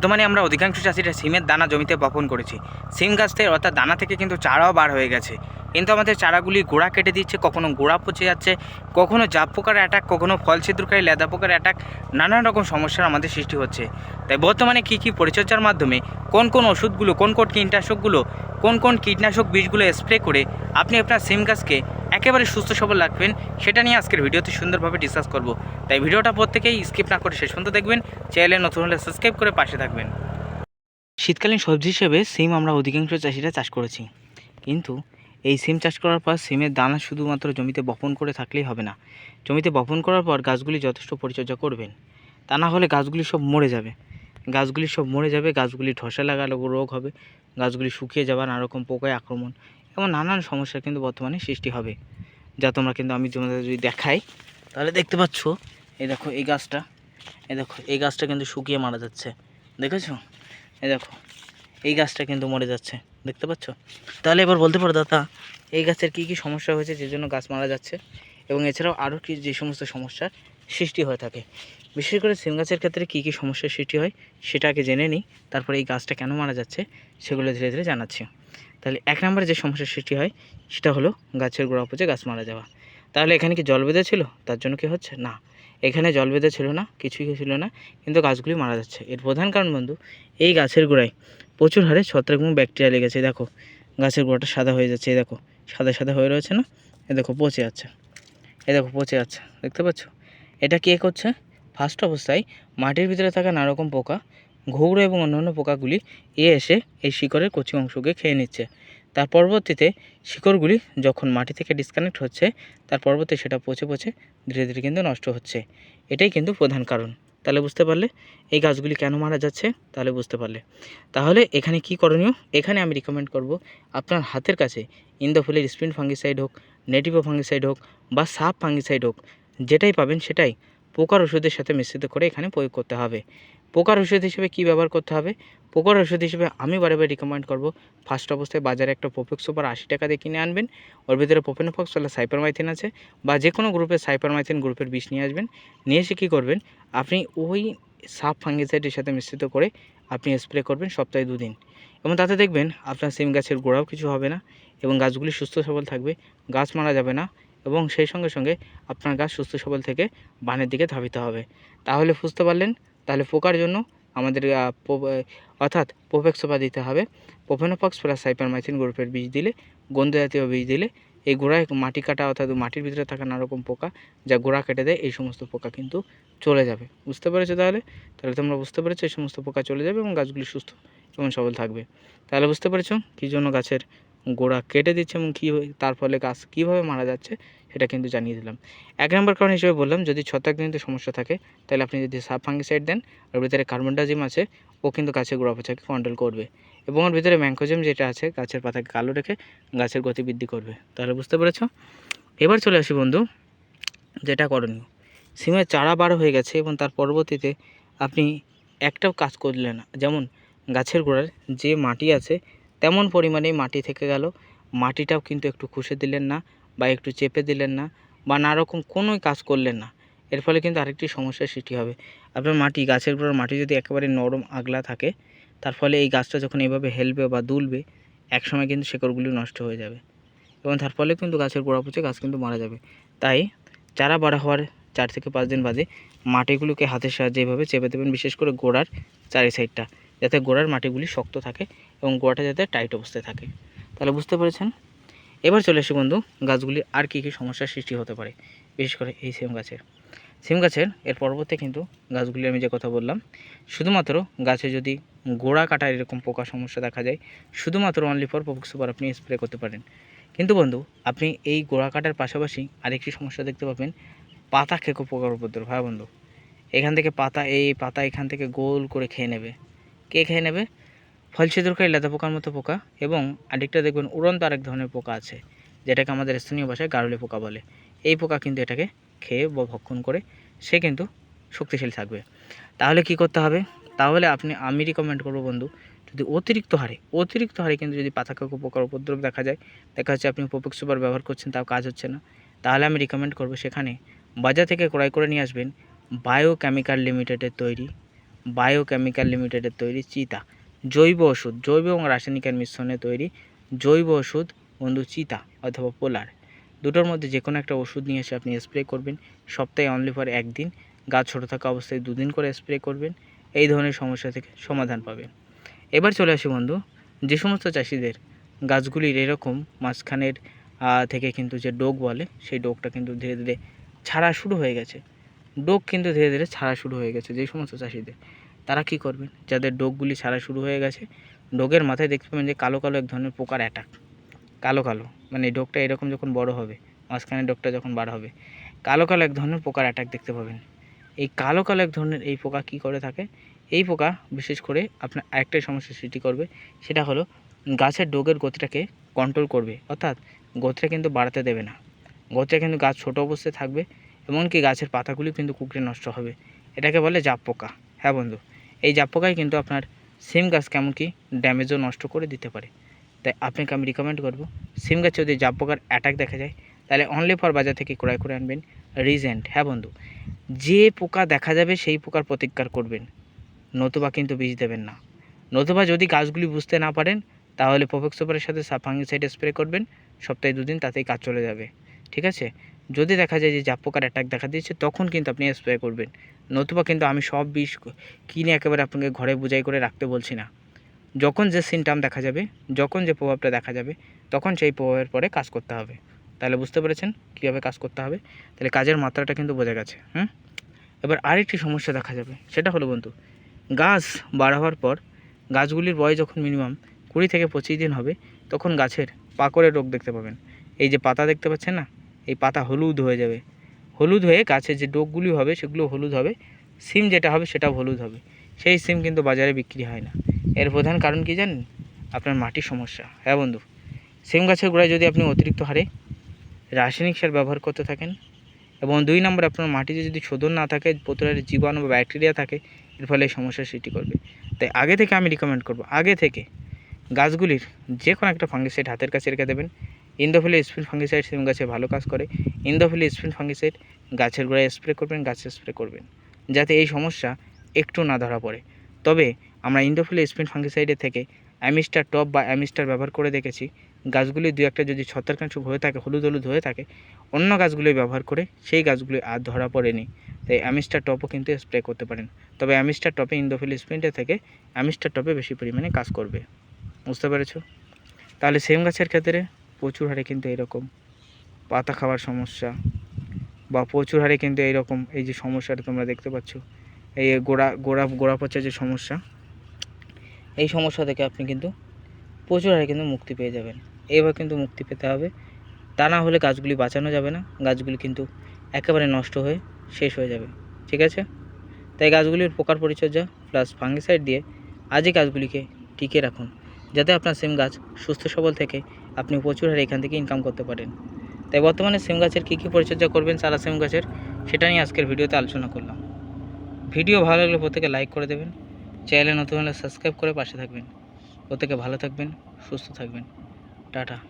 বর্তমানে আমরা অধিকাংশ চাষিরা সিমের দানা জমিতে বপন করেছি। সিম গাছ থেকে, অর্থাৎ দানা থেকে কিন্তু চারাও বার হয়ে গেছে। কিন্তু আমাদের চারাগুলি গোড়া কেটে দিচ্ছে, কখনো গোড়া পচে যাচ্ছে, কখনো জাপ পোকার অ্যাটাক কখনো ফল ছিদ্রকারী লেদা পোকার অ্যাটাক নানান রকম সমস্যার আমাদের সৃষ্টি হচ্ছে। তাই বর্তমানে কী কী পরিচর্যার মাধ্যমে, কোন কোন ওষুধগুলো, কোন কোন কীটনাশকগুলো, কোন কোন কীটনাশক বীজগুলো স্প্রে করে আপনি আপনার সিম গাছকে একেবারে সুস্থ সবল রাখবেন, সেটা নিয়ে আজকের ভিডিওতে সুন্দরভাবে ডিসকাস করব। তাই ভিডিওটা প্রত্যেকেই স্কিপ না করে শেষ পর্যন্ত দেখবেন চ্যানেলে নতুন হলে সাবস্ক্রাইব করে পাশে থাকবেন। শীতকালীন সবজি হিসেবে সিম আমরা অধিকাংশ চাষিরা চাষ করেছি। কিন্তু এই সিম চাষ করার পর সিমের দানা শুধুমাত্র জমিতে বপন করে থাকলেই হবে না। জমিতে বপন করার পর গাছগুলি যথেষ্ট পরিচর্যা করবেন। তা না হলে গাছগুলি সব মরে যাবে। গাছগুলি সব মরে যাবে, গাছগুলি ধসা লাগালে রোগ হবে, গাছগুলি শুকিয়ে যাবে নানা রকম পোকায় আক্রমণ। এমন নানান সমস্যা কিন্তু বর্তমানে সৃষ্টি হবে, যা তোমরা কিন্তু আমি তোমাদের যদি দেখাই, তাহলে দেখতে পাচ্ছ, এই দেখো এই গাছটা, এই দেখো, এই গাছটা কিন্তু শুকিয়ে মারা যাচ্ছে, দেখেছ? এই দেখো, এই গাছটা কিন্তু মরে যাচ্ছে, দেখতে পাচ্ছ? তাহলে এবার বলতে পারো দাদা, এই গাছের কী কী সমস্যা হয়েছে যে জন্য গাছ মারা যাচ্ছে, এবং এছাড়াও আরও কি যে সমস্ত সমস্যার সৃষ্টি হয়ে থাকে? বিশেষ করে সিম গাছের ক্ষেত্রে কী কী সমস্যার সৃষ্টি হয়, সেটা আগে জেনে নিই, তারপরে এই গাছটা কেন মারা যাচ্ছে, সেগুলো ধীরে ধীরে জানাচ্ছি। তাহলে এক নম্বরে যে সমস্যার সৃষ্টি হয়, সেটা হলো গাছের গোড়া পচে গাছ মারা যাওয়া। তাহলে এখানে কি জল বেঁধে ছিল? তার জন্য কি হচ্ছে? না। এখানে জল বেঁধে ছিল না, কিছুই ছিল না, কিন্তু গাছগুলি মারা যাচ্ছে। এর প্রধান কারণ বন্ধু, এই গাছের গোড়ায় প্রচুর হারে ছত্রাক এবং ব্যাকটেরিয়া লেগেছে দেখো। গাছের গোড়াটা সাদা হয়ে যাচ্ছে, এই দেখো। সাদা সাদা হয়ে রয়েছে না? এ দেখো, পচে যাচ্ছে। এ দেখো, পচে যাচ্ছে। দেখতে পাচ্ছ? এটা কে করছে? ফার্স্ট অবস্থায় মাটির ভিতরে থাকা নানা রকম পোকা ঘুঘরো এবং অন্যান্য পোকাগুলি এ এসে এই শিকড়ের কচি অংশকে খেয়ে নিচ্ছে। তার পরবর্তীতে শিকড়গুলি যখন মাটি থেকে ডিসকানেক্ট হচ্ছে, তার পরবর্তী সেটা পচে পচে ধীরে ধীরে কিন্তু নষ্ট হচ্ছে। এটাই কিন্তু প্রধান কারণ। তাহলে বুঝতে পারলে এই গাছগুলি কেন মারা যাচ্ছে? তাহলে বুঝতে পারলে। তাহলে এখানে কি করণীয়? এখানে আমি রিকমেন্ড করব আপনার হাতের কাছে ইন্দোফিলের স্পিন ফাঙ্গিসাইড হোক, নেটিভো ফাঙ্গিসাইড হোক বা সাপ ফাঙ্গিসাইড হোক, যেটাই পাবেন সেটাই পোকার ওষুধের সাথে মিশ্রিত করে এখানে প্রয়োগ করতে হবে। পোকার ওষুধ হিসেবে কী ব্যবহার করতে হবে? পোকার ওষুধ হিসেবে আমি বারে বারে রিকমেন্ড করব ফার্স্ট অবস্থায় বাজারে একটা পোপেক্স সুপার আশি টাকা দিয়ে কিনে আনবেন, ওর ভিতরে পোপেনোফক্স বলে সাইপারমাইথিন আছে বা যে কোনো গ্রুপের সাইপারমাইথিন গ্রুপের বিষ নিয়ে আসবেন, নিয়ে এসে কী করবেন? আপনি ওই সাপ ফাঙ্গিসাইডের সাথে মিশ্রিত করে আপনি স্প্রে করবেন সপ্তাহে দুদিন এবং তাতে দেখবেন আপনার সিম গাছের গোড়াও কিছু হবে না এবং গাছগুলি সুস্থ সবল থাকবে, গাছ মারা যাবে না এবং সেই সঙ্গে সঙ্গে আপনার গাছ সুস্থ সবল থেকে বানের দিকে ধাবিত হবে। তাহলে বুঝতে পারলেন তাহলে পোকার জন্য আমাদের অর্থাৎ পোপেক্সোপা দিতে হবে। পোফেনোপক্স প্লাস সাইপারমাইথিন গ্রুপের বীজ দিলে গন্ধ জাতীয় বীজ দিলে, এই গোড়ায় মাটি কাটা অর্থাৎ মাটির ভিতরে থাকা নানা রকম পোকা যা গোড়া কেটে দেয়, এই সমস্ত পোকা কিন্তু চলে যাবে। বুঝতে পেরেছ তাহলে? তাহলে তোমরা বুঝতে পেরেছ, এই সমস্ত পোকা চলে যাবে এবং গাছগুলি সুস্থ এবং সবল থাকবে। তাহলে বুঝতে পেরেছ কী জন্য গাছের গোড়া কেটে দিচ্ছে এবং কী তার ফলে গাছ কীভাবে মারা যাচ্ছে সেটা কিন্তু জানিয়ে দিলাম। এক নম্বর কারণ হিসেবে বললাম, যদি ছত্রাকজনিত সমস্যা থাকে, তাহলে আপনি যদি সাব ফাঙ্গিসাইড দেন ওর ভিতরে কার্বনডাজিম আছে, ও কিন্তু গাছের গোড়া পচাকে কন্ট্রোল করবে এবং ওর ভিতরে ম্যাঙ্কোজেম যেটা আছে, গাছের পাতাকে কালো রেখে গাছের গতি বৃদ্ধি করবে। তাহলে বুঝতে পেরেছ? এবার চলে আসি বন্ধু, যেটা করণীয়। সিমের চারা বারো হয়ে গেছে এবং তার পরবর্তীতে আপনি একটাও কাজ করলেন না। যেমন গাছের গোড়ার যে মাটি আছে তেমন পরিমাণেই মাটি থেকে গেল। মাটিটাও কিন্তু একটু খুশে দিলেন না বা একটু চেপে দিলেন না বা নানারকম কোনোই কাজ করলেন না। এর ফলে কিন্তু আরেকটি সমস্যার সৃষ্টি হবে। আপনার মাটি, গাছের গোড়ার মাটি যদি একেবারে নরম আগলা থাকে, তার ফলে এই গাছটা যখন এইভাবে হেলবে বা দুলবে, একসময় কিন্তু শেকড়গুলি নষ্ট হয়ে যাবে। এবং তার ফলে কিন্তু গাছের গোড়া পচে গাছ কিন্তু মারা যাবে। তাই চারা বড় হওয়ার চার থেকে পাঁচ দিন বাদে মাটিগুলোকে হাতের সাহায্যে এভাবে চেপে দেবেন, বিশেষ করে গোড়ার চারি সাইডটা। যাতে গোড়ার মাটিগুলি শক্ত থাকে এবং গোড়াটা যাতে টাইট অবস্থায় থাকে। তাহলে বুঝতে পেরেছেন? এবার চলে আসি বন্ধু গাছগুলি আর কী কী সমস্যার সৃষ্টি হতে পারে, বিশেষ করে এই সিম গাছের। সিম গাছের, এর পরবর্তী কিন্তু গাছগুলি আমি যে কথা বললাম, শুধুমাত্র গাছে যদি গোড়া কাটার এরকম পোকা সমস্যা দেখা যায়, শুধুমাত্র অনলি ফর পোক সুপার আপনি স্প্রে করতে পারেন। কিন্তু বন্ধু, আপনি এই গোড়া কাটার পাশাপাশি আরেকটি সমস্যা দেখতে পাবেন, পাতা খেকো পোকার উপদ্রব। হ্যাঁ বন্ধু? এখান থেকে পাতা, এই পাতা এখান থেকে গোল করে খেয়ে নেবে। কে খেয়ে নেবে? ফল ছিদ্রকারী লেদা পোকার মতো পোকা। এবং আরেকটা দেখবেন উড়ন্ত আরেক ধরনের পোকা আছে, যেটাকে আমাদের স্থানীয় ভাষায় গারুলি পোকা বলে। এই পোকা কিন্তু এটাকে খেয়ে বা ভক্ষণ করে সে কিন্তু শক্তিশালী থাকবে। তাহলে কি করতে হবে? তাহলে আপনি আমি রিকমেন্ড করব বন্ধু, যদি অতিরিক্ত হারে অতিরিক্ত হারে কিন্তু যদি পাতা কাকু পোকার উপদ্রব দেখা যায়, দেখা যাচ্ছে আপনি পোপেক সুপার ব্যবহার করছেন, তাও কাজ হচ্ছে না, তাহলে আমি রিকমেন্ড করব সেখানে বাজার থেকে ক্রয় করে নিয়ে আসবেন বায়োকেমিক্যাল লিমিটেডের তৈরি বায়োকেমিক্যাল লিমিটেডের তৈরি চিতা। জৈব ওষুধ, জৈব এবং রাসায়নিকের মিশ্রণে তৈরি জৈব ওষুধ, বন্ধু চিতা অথবা পোলার। দুটোর মধ্যে যে কোনো একটা ওষুধ নিয়ে এসে আপনি স্প্রে করবেন। সপ্তাহে অনলি ফর একদিন। গাছ ছোটো থাকা অবস্থায় দুদিন করে স্প্রে করবেন। এই ধরনের সমস্যা থেকে সমাধান পাবেন। এবার চলে আসি বন্ধু, যে সমস্ত চাষিদের গাছগুলির এরকম মাঝখানের থেকে কিন্তু যে ডোক বলে, সেই ডোকটা কিন্তু ধীরে ধীরে ছাড়া শুরু হয়ে গেছে। ডোক কিন্তু ধীরে ধীরে ছাড়া শুরু হয়ে গেছে যে সমস্ত চাষিদের। তারা কি করবেন? যাদের ডোকগুলি ছাড়া শুরু হয়ে গেছে ডোগের মাথায় দেখতে পাবেন যে কালো কালো এক ধরনের পোকার অ্যাটাক কালো কালো মানে ডোকটা এরকম যখন বড় হবে মাঝখানে ডোকটা যখন বার হবে, কালো কালো এক ধরনের পোকার অ্যাটাক দেখতে পাবেন। এই কালো কালো এক ধরনের এই পোকা কি করে থাকে? এই পোকা, বিশেষ করে আপনার আরেকটাই সমস্যা সৃষ্টি করবে, সেটা হলো গাছের ডোগের গতিটাকে কন্ট্রোল করবে, অর্থাৎ গতিটা কিন্তু বাড়াতে দেবে না। গতিটা কিন্তু গাছ ছোট অবস্থায় থাকবে এমনকি গাছের পাতাগুলি কিন্তু কুকড়ে নষ্ট হবে। এটাকে বলে জাপ পোকা। হ্যাঁ বন্ধু, এই জাপ পোকাই কিন্তু আপনার সিম গাছ কেমন কি ড্যামেজও নষ্ট করে দিতে পারে। তাই আপনাকে আমি রিকমেন্ড করব, সিম গাছে যদি জাপ পোকার অ্যাটাক দেখা যায়, তাহলে অনলি ফর বাজার থেকে ক্রয় করে আনবেন রিজেন্ট হ্যাঁ বন্ধু, যে পোকা দেখা যাবে সেই পোকার প্রতিকার করবেন। নতুবা কিন্তু বীজ দেবেন না। নতুবা যদি গাছগুলি বুঝতে না পারেন, তাহলে প্রোফেক্স সুপারের সাথে ফাঙ্গিসাইড স্প্রে করবেন, সপ্তাহে দুদিন তাতেই কাজ চলে যাবে। ঠিক আছে? যদি দেখা যায় যে জাপ পোকার অ্যাটাক দেখা দিয়েছে, তখন কিন্তু আপনি স্প্রে করবেন। নতুবা কিন্তু আমি সব বিষ কিনে একেবারে আপনাকে ঘরে বুঝাই করে রাখতে বলছি না। যখন যে সিনটাম দেখা যাবে, যখন যে প্রভাবটা দেখা যাবে, তখন সেই প্রভাবের পরে কাজ করতে হবে। তাহলে বুঝতে পেরেছেন কীভাবে কাজ করতে হবে? তাহলে কাজের মাত্রাটা কিন্তু বোঝা গেছে, হুম? এবার আরেকটি সমস্যা দেখা যাবে, সেটা হলো বন্ধু, গাছ বাড়াবার পর গাছগুলির বয়স যখন মিনিমাম কুড়ি থেকে পঁচিশ দিন হবে, তখন গাছের পাকড়ের রোগ দেখতে পাবেন। এই যে পাতা দেখতে পাচ্ছেন না? এই পাতা হলুদ হয়ে যাবে। হলুদ হয়ে গাছের যে ডোকগুলি হবে, সেগুলো হলুদ হবে। সিম যেটা হবে, সেটাও হলুদ হবে। সেই সিম কিন্তু বাজারে বিক্রি হয় না। এর প্রধান কারণ কি জানেন? আপনার মাটির সমস্যা। হ্যাঁ বন্ধু, সিম গাছের গোড়ায় যদি আপনি অতিরিক্ত হারে রাসায়নিক সার ব্যবহার করতে থাকেন এবং দুই নম্বর আপনার মাটিতে যদি শোধন না থাকে প্রতিটার জীবাণু বা ব্যাকটেরিয়া থাকে, এর ফলে সমস্যার সৃষ্টি করবে। তাই আগে থেকে আমি রিকমেন্ড করব, আগে থেকে গাছগুলির যে কোনো একটা ফাঙ্গিসাইড হাতের কাছে রেখে দেবেন। ইন্দোফিলি স্প্রিন ফাঙ্গিসাইড সিম গাছে ভালো কাজ করে। ইন্দোফিলি স্প্রিন ফাঙ্গিসাইড গাছের গোড়ায় স্প্রে করবেন, গাছে স্প্রে করবেন, যাতে এই সমস্যা একটু না ধরা পড়ে। তবে আমরা ইন্দোফিলি স্প্রিন ফাঙ্গিসাইডের থেকে অ্যামিস্টার টপ বা অ্যামিস্টার ব্যবহার করে দেখেছি। গাছগুলি দু একটা যদি ছত্রাকাংশ হয়ে থাকে, হলুদ হলুদ হয়ে থাকে, অন্য গাছগুলি ব্যবহার করে সেই গাছগুলি আর ধরা পড়েনি। তাই অ্যামিস্টার টপও কিন্তু স্প্রে করতে পারেন। তবে অ্যামিস্টার টপে ইন্দোফিল স্প্রিন্টের থেকে অ্যামিস্টার টপে বেশি পরিমাণে কাজ করবে। বুঝতে পেরেছ? তাহলে সেম গাছের ক্ষেত্রে প্রচুর হারে কিন্তু এরকম পাতা খাওয়ার সমস্যা বা প্রচুর হারে কিন্তু এইরকম এই যে সমস্যাটা তোমরা দেখতে পাচ্ছ। এই গোড়া গোড়া গোড়া পচা যে সমস্যা, এই সমস্যা থেকে আপনি কিন্তু প্রচুর হারে কিন্তু মুক্তি পেয়ে যাবেন। এইভাবে কিন্তু মুক্তি পেতে হবে। তা না হলে গাছগুলি বাঁচানো যাবে না। গাছগুলি কিন্তু একেবারে নষ্ট হয়ে শেষ হয়ে যাবে। ঠিক আছে? তাই গাছগুলির পোকার পরিচর্যা প্লাস ফাঙ্গিসাইড দিয়ে আজই গাছগুলিকে টিকে রাখুন। যাতে আপনার সিম গাছ সুস্থ সবল থেকে আপনি প্রচুর হারে এখান থেকে ইনকাম করতে পারেন। তাই বর্তমানে সিম গাছের কী কী পরিচর্যা করবেন চারা সিম গাছের, সেটা নিয়ে আজকের ভিডিওতে আলোচনা করলাম। ভিডিও ভালো লাগলে প্রত্যেকে লাইক করে দেবেন চ্যানেলে নতুন হলে সাবস্ক্রাইব করে পাশে থাকবেন। প্রত্যেকে ভালো থাকবেন, সুস্থ থাকবেন। টাটা।